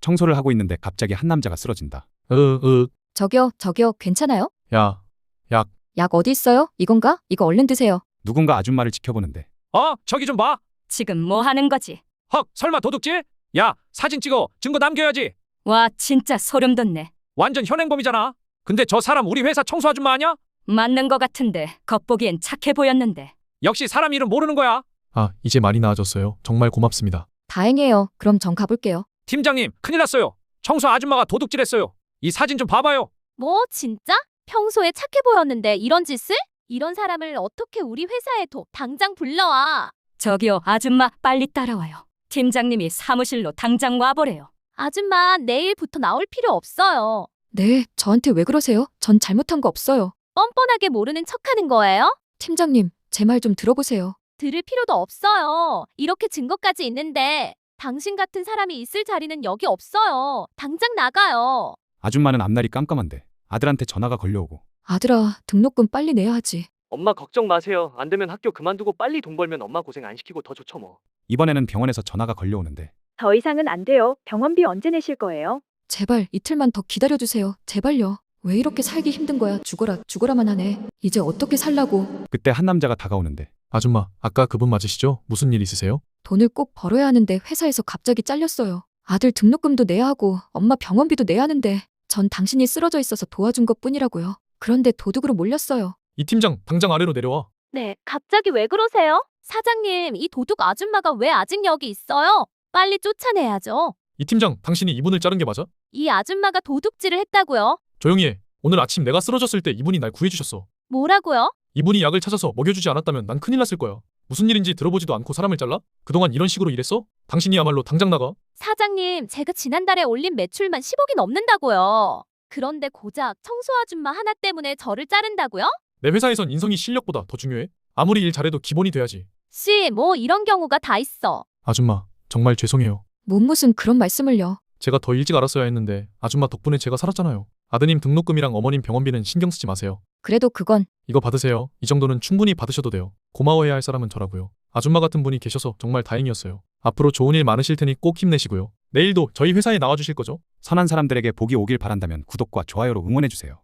청소를 하고 있는데 갑자기 한 남자가 쓰러진다. 으으, 저기요, 저기요, 괜찮아요? 야, 약 어디 있어요? 이건가? 이거 얼른 드세요. 누군가 아줌마를 지켜보는데 어, 저기 좀 봐. 지금 뭐 하는 거지? 헉, 설마 도둑질? 야, 사진 찍어. 증거 남겨야지. 와, 진짜 소름 돋네. 완전 현행범이잖아. 근데 저 사람 우리 회사 청소 아줌마 아니야? 맞는 거 같은데 겉보기엔 착해 보였는데. 역시 사람 이름 모르는 거야. 아, 이제 많이 나아졌어요. 정말 고맙습니다. 다행이에요. 그럼 전 가볼게요. 팀장님, 큰일 났어요. 청소 아줌마가 도둑질했어요. 이 사진 좀 봐봐요. 뭐 진짜? 평소에 착해 보였는데 이런 짓을? 이런 사람을 어떻게 우리 회사에 둬? 당장 불러와. 저기요, 아줌마 빨리 따라와요. 팀장님이 사무실로 당장 와보래요. 아줌마 내일부터 나올 필요 없어요. 네, 저한테 왜 그러세요? 전 잘못한 거 없어요. 뻔뻔하게 모르는 척하는 거예요? 팀장님, 제 말 좀 들어보세요. 들을 필요도 없어요. 이렇게 증거까지 있는데 당신 같은 사람이 있을 자리는 여기 없어요. 당장 나가요. 아줌마는 앞날이 깜깜한데 아들한테 전화가 걸려오고 아들아, 등록금 빨리 내야 하지. 엄마 걱정 마세요. 안 되면 학교 그만두고 빨리 돈 벌면 엄마 고생 안 시키고 더 좋죠 뭐. 이번에는 병원에서 전화가 걸려오는데 더 이상은 안 돼요. 병원비 언제 내실 거예요? 제발 이틀만 더 기다려주세요. 제발요. 왜 이렇게 살기 힘든 거야? 죽어라, 죽어라만 하네. 이제 어떻게 살라고. 그때 한 남자가 다가오는데 아줌마, 아까 그분 맞으시죠? 무슨 일 있으세요? 돈을 꼭 벌어야 하는데 회사에서 갑자기 잘렸어요. 아들 등록금도 내야 하고 엄마 병원비도 내야 하는데 전 당신이 쓰러져 있어서 도와준 것 뿐이라고요. 그런데 도둑으로 몰렸어요. 이 팀장, 당장 아래로 내려와. 네, 갑자기 왜 그러세요? 사장님, 이 도둑 아줌마가 왜 아직 여기 있어요? 빨리 쫓아내야죠. 이 팀장, 당신이 이분을 자른 게 맞아? 이 아줌마가 도둑질을 했다고요? 조용히 해. 오늘 아침 내가 쓰러졌을 때 이분이 날 구해주셨어. 뭐라고요? 이분이 약을 찾아서 먹여주지 않았다면 난 큰일 났을 거야. 무슨 일인지 들어보지도 않고 사람을 잘라? 그동안 이런 식으로 일했어? 당신이야말로 당장 나가. 사장님, 제가 지난달에 올린 매출만 10억이 넘는다고요. 그런데 고작 청소 아줌마 하나 때문에 저를 자른다고요? 내 회사에선 인성이 실력보다 더 중요해. 아무리 일 잘해도 기본이 돼야지. 씨, 뭐 이런 경우가 다 있어. 아줌마, 정말 죄송해요. 뭔 무슨 그런 말씀을요. 제가 더 일찍 알았어야 했는데 아줌마 덕분에 제가 살았잖아요. 아드님 등록금이랑 어머님 병원비는 신경 쓰지 마세요. 그래도 그건 이거 받으세요. 이 정도는 충분히 받으셔도 돼요. 고마워해야 할 사람은 저라고요. 아줌마 같은 분이 계셔서 정말 다행이었어요. 앞으로 좋은 일 많으실 테니 꼭 힘내시고요. 내일도 저희 회사에 나와주실 거죠? 선한 사람들에게 복이 오길 바란다면 구독과 좋아요로 응원해주세요.